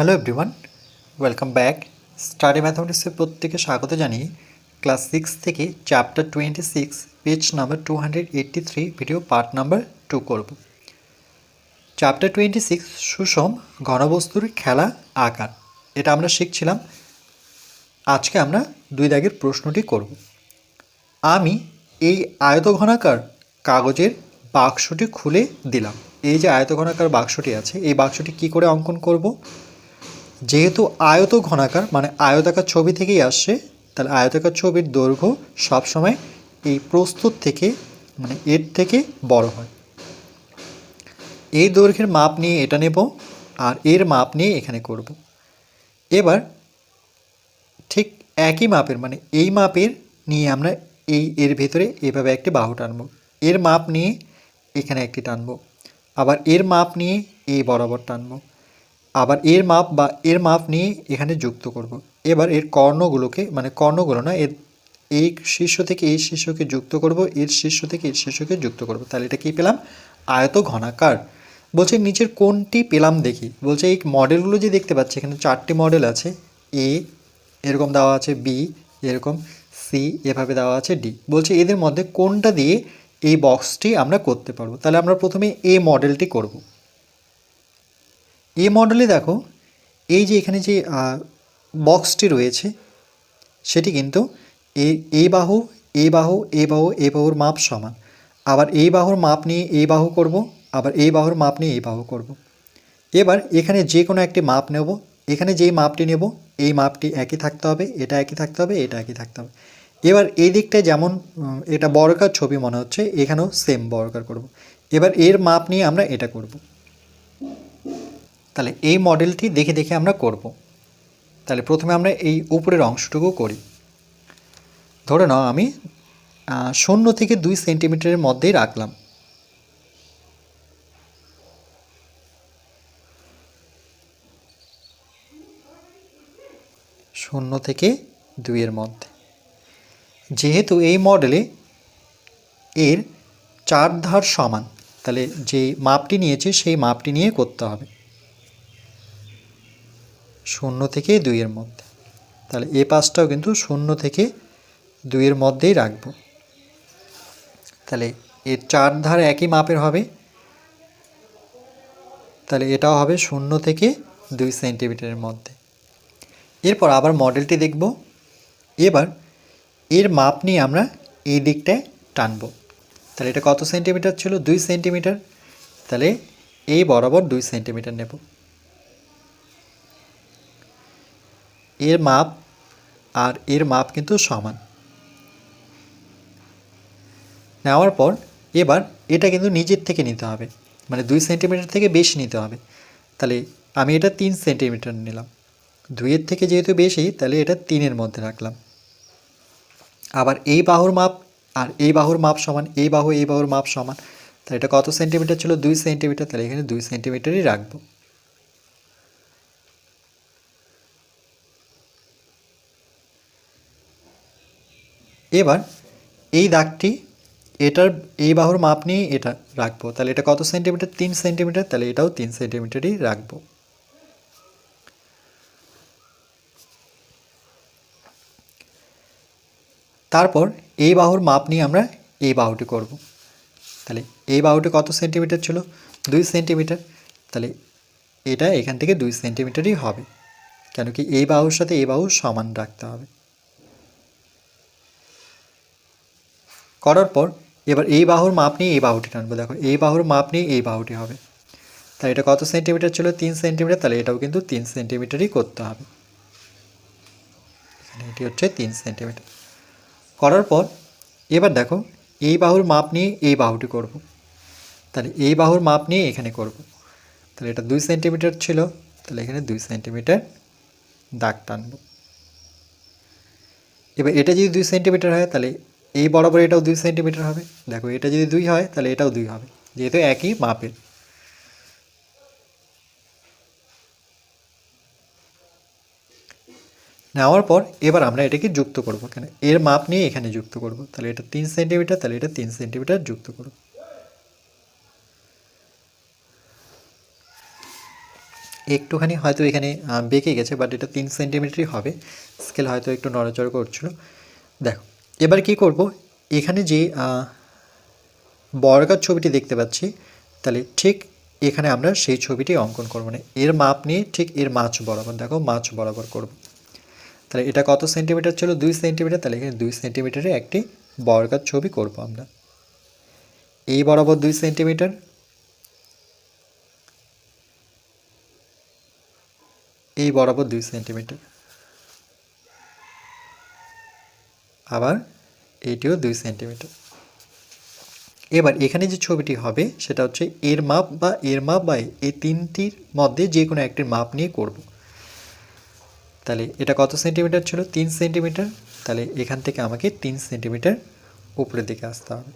Hello everyone welcome back study ম্যাথামেটিক্সের প্রত্যেকে স্বাগত জানিয়ে ক্লাস সিক্স থেকে chapter twenty six page number two hundred eighty three video part number two করব। Chapter twenty six সুষম ঘনবস্তুর খেলা আকার। এটা আমরা শিখছিলাম। আজকে আমরা দুই দাগের প্রশ্নটি করব। আমি এই আয়তঘনাকার কাগজের বাক্সটি খুলে দিলাম। এই যে আয়তঘনাকার বাক্সটি আছে, এই বাক্সটি কি করে অঙ্কন করব? যেহেতু আয়ত ঘনাকার মানে আয়তাকার ছবি থেকেই আসছে তাহলে আয়তাকার ছবির দৈর্ঘ্য সবসময় এই প্রস্তুত থেকে মানে এর থেকে বড় হয়। এই দৈর্ঘ্যের মাপ নিয়ে এটা নেব আর এর মাপ নিয়ে এখানে করব। এবার ঠিক একই মাপের মানে এই মাপের নিয়ে আমরা এই এর ভেতরে এভাবে একটি বাহু টানবো। এর মাপ নিয়ে এখানে একটি টানবো। আবার এর মাপ নিয়ে এই বরাবর টানবো। আবার এর মাপ বা এর মাপ নিয়ে এখানে যুক্ত করব। এবার এর কর্ণগুলোকে মানে কর্ণগুলো না, এর এই শীর্ষ থেকে এই শীর্ষকে যুক্ত করব, এর শীর্ষ থেকে এর শীর্ষকে যুক্ত করব। তাহলে এটা কী পেলাম? আয়ত ঘনাকার বলছে নিচের কোনটি পেলাম দেখি। বলছে এই মডেলগুলো যে দেখতে পাচ্ছি, এখানে চারটি মডেল আছে। এ, এরকম দেওয়া আছে, বি, এরকম, সি, এভাবে দেওয়া আছে, ডি। বলছে এদের মধ্যে কোনটা দিয়ে এই বক্সটি আমরা করতে পারব? তাহলে আমরা প্রথমে এ মডেলটি করব। এ মডেলে দেখো, এই যে এখানে যে বক্সটি রয়েছে, সেটি কিন্তু এই বাহু এই বাহু এই বাহু এই বাহুর মাপ সমান। আবার এই বাহুর মাপ নিয়ে এই বাহু করব, আবার এই বাহুর মাপ নিয়ে এই বাহু করব। এবার এখানে যে কোনো একটি মাপ নেব, এখানে যেই মাপটি নেব, এই মাপটি একই থাকতে হবে, এটা একই থাকতে হবে, এটা একই থাকতে হবে। এবার এই দিকটায় যেমন এটা বর্গার ছবি মনে হচ্ছে, এখানেও সেম বর্গার করব। এবার এর মাপ নিয়ে আমরা এটা করব। তাহলে এই মডেলটি দেখে দেখে আমরা করব। তাহলে প্রথমে আমরা এই উপরের অংশটুকু করি। ধরে নাও আমি শূন্য থেকে দুই সেন্টিমিটারের মধ্যেই রাখলাম। শূন্য থেকে দুইয়ের মধ্যে। যেহেতু এই মডেলে এর চার ধার সমান, তাহলে যে মাপটি নিয়েছে সেই মাপটি নিয়ে করতে হবে। শূন্য থেকে দুইয়ের মধ্যে। তাহলে এ পাশটাও কিন্তু শূন্য থেকে দুইয়ের মধ্যেই রাখব। তাহলে এর চার ধার একই মাপের হবে। তাহলে এটাও হবে শূন্য থেকে দুই সেন্টিমিটারের মধ্যে। এরপর আবার মডেলটি দেখব। এবার এর মাপ নিয়ে আমরা এই দিকটায় টানবো। তাহলে এটা কত সেন্টিমিটার ছিল? দুই সেন্টিমিটার। তাহলে এই বরাবর দুই সেন্টিমিটার নেব। এর মাপ আর এর মাপ কিন্তু সমান। নেওয়ার পর এবার এটা কিন্তু নিজের থেকে নিতে হবে। মানে দুই সেন্টিমিটার থেকে বেশি নিতে হবে। তাহলে আমি এটা তিন সেন্টিমিটার নিলাম। দুইয়ের থেকে যেহেতু বেশি, তাহলে এটা তিনের মধ্যে রাখলাম। আবার এই বাহুর মাপ আর এই বাহুর মাপ সমান, এই বাহু, এই বাহুর মাপ সমান, তাহলে এটা কত সেন্টিমিটার ছিল? দুই সেন্টিমিটার, তাহলে এখানে দুই সেন্টিমিটারই রাখব। এবার এই দাগটি, এটার, এই বাহুর মাপ নিয়ে এটা রাখব। তাহলে এটা কত সেন্টিমিটার তিন সেন্টিমিটার তাহলে এটাও তিন সেন্টিমিটারই রাখব। তারপর এই বাহুর মাপ নিয়ে আমরা এই বাহুটি করব। তাহলে এই বাহুটি কত সেন্টিমিটার ছিল? দুই সেন্টিমিটার তাহলে এটা এখান থেকে দুই সেন্টিমিটারই হবে। কেন কি এই বাহুর সাথে এই বাহু সমান রাখতে হবে। করার পর এবার এই বাহুর মাপ নিয়ে এই বাহুটি টানবো। দেখো, এই বাহুর মাপ নিয়ে এই বাহুটি হবে। তাহলে এটা কত সেন্টিমিটার ছিল? তিন সেন্টিমিটার। তাহলে এটাও কিন্তু তিন সেন্টিমিটারই করতে হবে। এটি হচ্ছে তিন সেন্টিমিটার। করার পর এবার দেখো, এই বাহুর মাপ নিয়ে এই বাহুটি করব। তাহলে এই বাহুর মাপ নিয়ে এখানে করব। তাহলে এটা দুই সেন্টিমিটার ছিল। তাহলে এখানে দুই সেন্টিমিটার দাগ টানবো। এবার এটা যদি দুই সেন্টিমিটার হয়, তাহলে এই বরাবর এটাও দুই সেন্টিমিটার হবে। দেখো, এটা যদি দুই হয়, তাহলে এটাও দুই হবে। যেহেতু একই মাপের। নেওয়ার পর এবার আমরা এটাকে যুক্ত করব কেন এর মাপ নিয়ে এখানে যুক্ত করব। তাহলে এটা তিন সেন্টিমিটার, তাহলে এটা তিন সেন্টিমিটার যুক্ত করব। একটুখানি হয়তো এখানে বেঁকে গেছে বাট এটা তিন সেন্টিমিটারই হবে। স্কেল হয়তো একটু নড়াচড়া করছিল। দেখো এবার কি করব? এখানে যে বর্গার ছবিটি দেখতে পাচ্ছি, তাহলে ঠিক এখানে আমরা সেই ছবিটি অঙ্কন করব। না এর মাপ নিয়ে ঠিক এর মাছ বরাবর, দেখো মাছ বরাবর করব। তাহলে এটা কত সেন্টিমিটার ছিল? দুই সেন্টিমিটার, তাহলে এখানে দুই সেন্টিমিটারে একটি বর্গার ছবি করব আমরা। এই বরাবর দুই সেন্টিমিটার। এই বরাবর দুই সেন্টিমিটার। আবার এটিও দুই সেন্টিমিটার এবার এখানে যে ছবিটি হবে, সেটা হচ্ছে এর মাপ বা এর মাপ বা এই তিনটির মধ্যে যে কোনো একটির মাপ নিয়ে করব। তাহলে এটা কত সেন্টিমিটার ছিল? তিন সেন্টিমিটার তাহলে এখান থেকে আমাকে তিন সেন্টিমিটার উপরের দিকে আসতে হবে।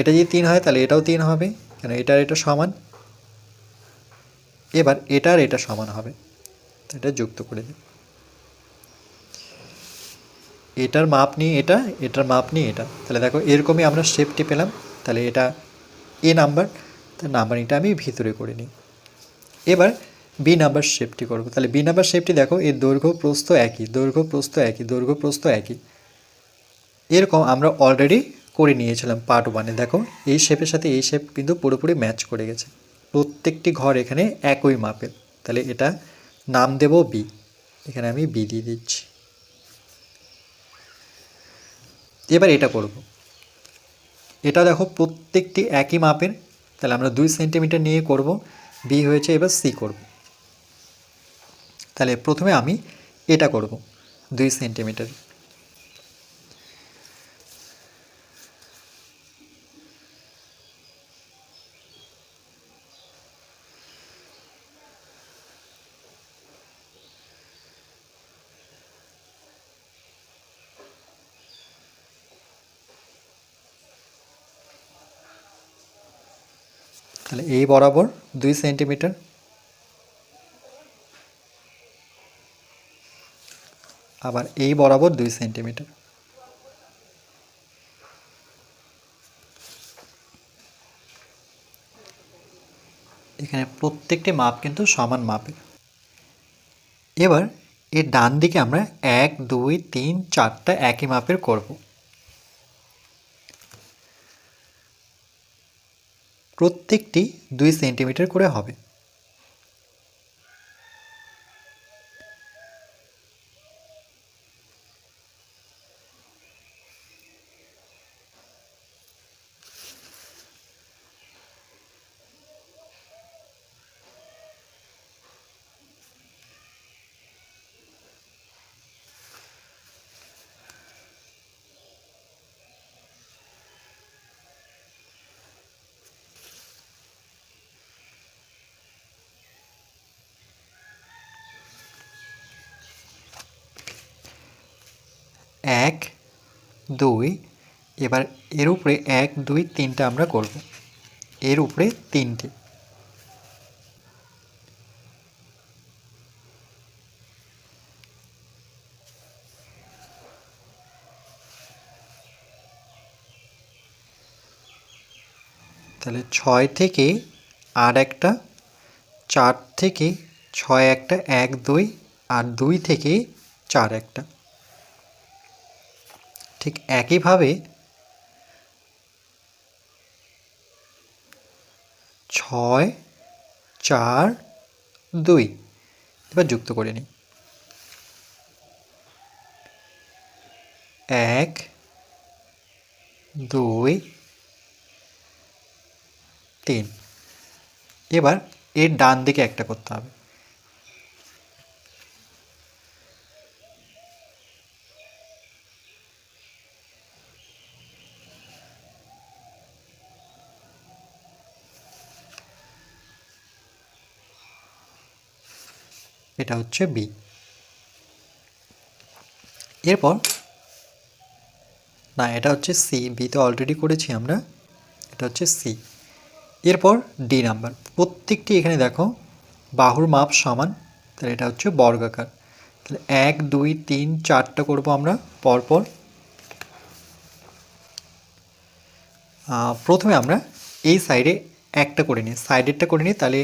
এটা যদি তিন হয়, তাহলে এটাও তিন হবে, কেন এটার এটা সমান। এবার এটার এটা সমান হবে। এটা যুক্ত করে দিই। এটার মাপ নিয়ে এটা, এটার মাপ নিয়ে এটা। তাহলে দেখো, এরকমই আমরা শেপটি পেলাম। তাহলে এটা এ নাম্বার তার নাম্বারিংটা আমি ভিতরে করে নিই। এবার বি নাম্বার শেপটি করব। তাহলে বি নাম্বার শেপটি দেখো, এর দৈর্ঘ্য, প্রস্থ একই, দৈর্ঘ্য, প্রস্থ একই, দৈর্ঘ্য, প্রস্থ একই। এরকম আমরা অলরেডি করে নিয়েছিলাম পার্ট ওয়ানে দেখো, এই শেপের সাথে এই শেপ কিন্তু পুরোপুরি ম্যাচ করে গেছে। প্রত্যেকটি ঘর এখানে একই মাপের। তাহলে এটা নাম দেব বি এখানে আমি বি দিয়ে দিচ্ছি। এবার এটা করব। এটা দেখো প্রত্যেকটি একই মাপের, তাহলে আমরা দুই সেন্টিমিটার নিয়ে করব বি হয়েছে এবার সি করব। তাহলে প্রথমে আমি এটা করব, দুই সেন্টিমিটার। তাহলে এই বরাবর দুই সেন্টিমিটার। আবার এই বরাবর দুই সেন্টিমিটার। এখানে প্রত্যেকটি মাপ কিন্তু সমান মাপের। এবার এর ডান দিকে আমরা এক, দুই, তিন, চারটা একই মাপের করব। প্রত্যেকটি দুই সেন্টিমিটার করে হবে। এক, দুই, এবার এর উপরে এক, দুই, তিনটা আমরা করব। এর উপরে তিনটে। তাহলে ছয় থেকে আর একটা, চার থেকে ছয় একটা, এক, দুই, আর দুই থেকে চার একটা। ঠিক একইভাবে ছয়, চার, দুই। এবার যুক্ত করে নিই। এক, দুই, তিন। এবার এর ডান দিকে একটা করতে হবে। এটা হচ্ছে বি এরপর, না, এটা হচ্ছে সি বি তো অলরেডি করেছি আমরা, এটা হচ্ছে সি এরপর ডি নাম্বার প্রত্যেকটি এখানে দেখো, বাহুর মাপ সমান, তাহলে এটা হচ্ছে বর্গাকার। তাহলে এক, দুই, তিন, চারটা করব আমরা পরপর। প্রথমে আমরা এই সাইডে একটা করে নিই সাইডেরটা করে নিই, তাহলে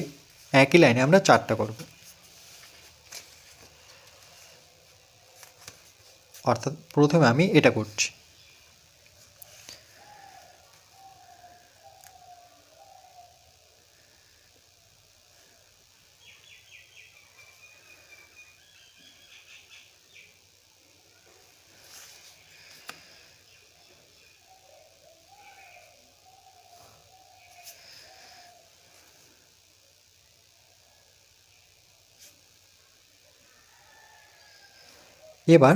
একই লাইনে আমরা চারটা করব। অর্থাৎ প্রথমে আমি এটা করছি। এবার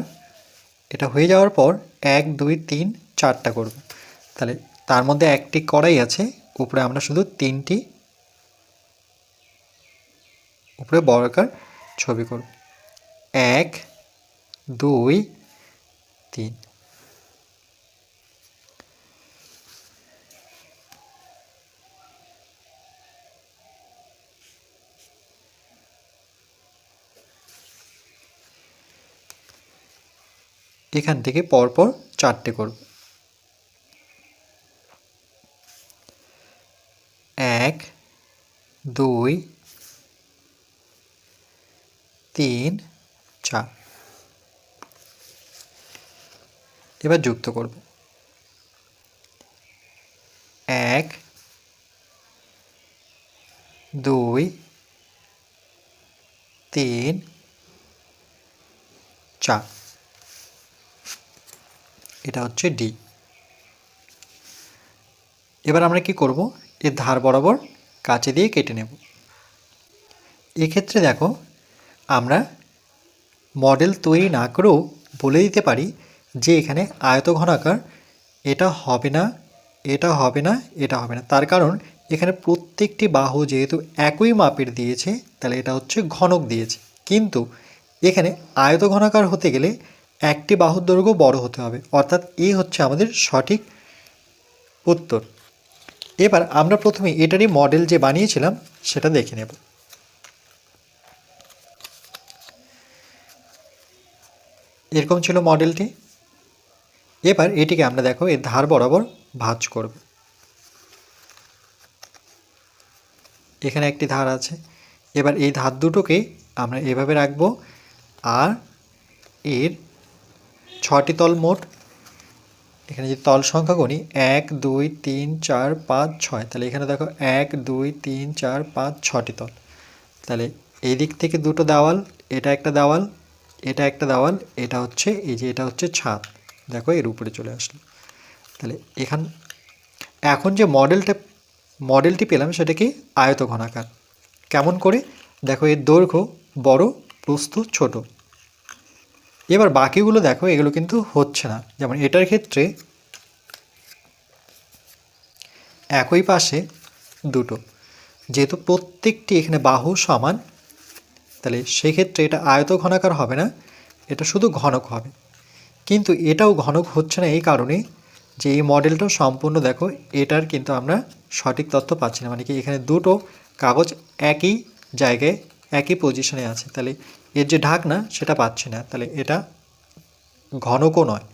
এটা হয়ে যাওয়ার পর এক, দুই, তিন, চারটা করব। তাহলে তার মধ্যে একটি কড়াই আছে, উপরে আমরা শুধু তিনটি উপরে বর্গাকার ছবি করব। এক, দুই, তিন। এখান থেকে পরপর চারটে করব। এক, দুই, তিন, চার। এবার যুক্ত করব। এক, দুই, তিন, চার। এটা হচ্ছে ডি এবার আমরা কি করব? এর ধার বরাবর কাঁচি দিয়ে কেটে নেব। এক্ষেত্রে দেখো, আমরা মডেল তৈরি না করেও বলে দিতে পারি যে এখানে আয়ত ঘনাকার এটা হবে না, এটা হবে না, এটা হবে না। তার কারণ এখানে প্রত্যেকটি বাহু যেহেতু একই মাপের দিয়েছে, তাহলে এটা হচ্ছে ঘনক দিয়েছে। কিন্তু এখানে আয়ত ঘনাকার হতে গেলে একটি বাহুর দৈর্ঘ্য বড় হতে হবে। অর্থাৎ এই হচ্ছে আমাদের সঠিক উত্তর। এবার আমরা প্রথমে এটারই মডেল যে বানিয়েছিলাম, সেটা দেখে নেব। এরকম ছিল মডেলটি এবার এটিকে আমরা দেখো, এর ধার বরাবর ভাঁজ করব। এখানে একটি ধার আছে। এবার এই ধার দুটোকে আমরা এভাবে রাখব, আর এর ছটি তল মোট। এখানে যে তল সংখ্যা গণি এক, দুই, তিন, চার, পাঁচ, ছয়, তাহলে এখানে দেখো এক, দুই, তিন, চার, পাঁচ, ছটি তল। তাহলে এই দিক থেকে দুটো দেওয়াল, এটা একটা দেওয়াল, এটা একটা দেওয়াল, এটা হচ্ছে এই যে এটা হচ্ছে ছাদ। দেখো এর উপরে চলে আসলো। তাহলে এখান, এখন যে মডেলটা, মডেলটি পেলাম সেটা কি? আয়তঘনাকার। কেমন করে? দেখো এর দৈর্ঘ্য বড়, প্রস্থ ছোট। এবার বাকিগুলো দেখো, এগুলো কিন্তু হচ্ছে না। যেমন এটার ক্ষেত্রে একই পাশে দুটো। যেহেতু প্রত্যেকটি এখানে বাহু সমান, তাহলে সেক্ষেত্রে এটা আয়ত ঘনাকার হবে না, এটা শুধু ঘনক হবে। কিন্তু এটাও ঘনক হচ্ছে না এই কারণে যে এই মডেলটাও সম্পূর্ণ দেখো, এটার কিন্তু আমরা সঠিক তথ্য পাচ্ছি না। মানে কি এখানে দুটো কাগজ একই জায়গায়, একই পজিশনে আছে। তাহলে এর যে ঢাকনা সেটা পাচ্ছি না। তাহলে এটা ঘনকও নয়।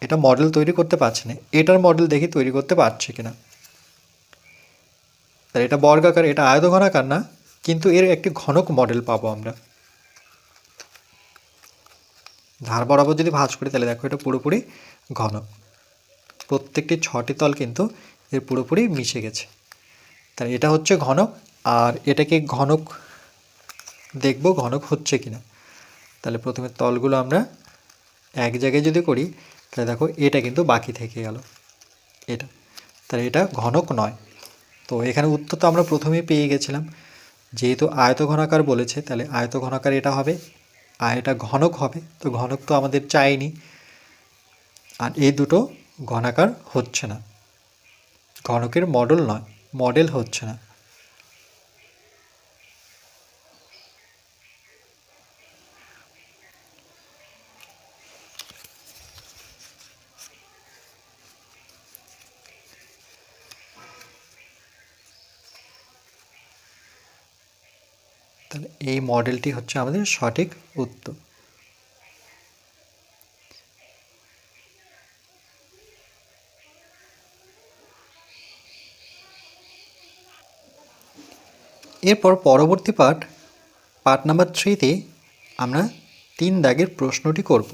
এটা মডেল তৈরি করতে পারছে না। এটার মডেল দেখি তৈরি করতে পারছে কিনা। তাহলে এটা বর্গাকার, এটা আয়তঘনাকার না, কিন্তু এর একটি ঘনক মডেল পাবো আমরা। ধার বরাবর যদি ভাঁজ করি, তাহলে দেখো এটা পুরোপুরি ঘনক। প্রত্যেকটি ছটি তল কিন্তু এর পুরোপুরি মিশে গেছে। তাহলে এটা হচ্ছে ঘনক, আর এটাকে ঘনক দেখব ঘনক হচ্ছে কি না তাহলে প্রথমে তলগুলো আমরা এক জায়গায় যদি করি, তাহলে দেখো এটা কিন্তু বাকি থেকে গেল। এটা, তাহলে এটা ঘনক নয়। তো এখানে উত্তর তো আমরা প্রথমেই পেয়ে গেছিলাম। যেহেতু আয়ত ঘনাকার বলেছে, তাহলে আয়ত ঘনাকার এটা হবে, আর এটা ঘনক হবে। তো ঘনক তো আমাদের চাইনি। আর এই দুটো ঘনাকার হচ্ছে না। ঘনকের মডেল নয় মডেল হচ্ছে না। মডেলটি হচ্ছে আমাদের সঠিক উত্তর। এরপর পরবর্তী পাঠ পার্ট নাম্বার থ্রিতে আমরা তিন দাগের প্রশ্নটি করব।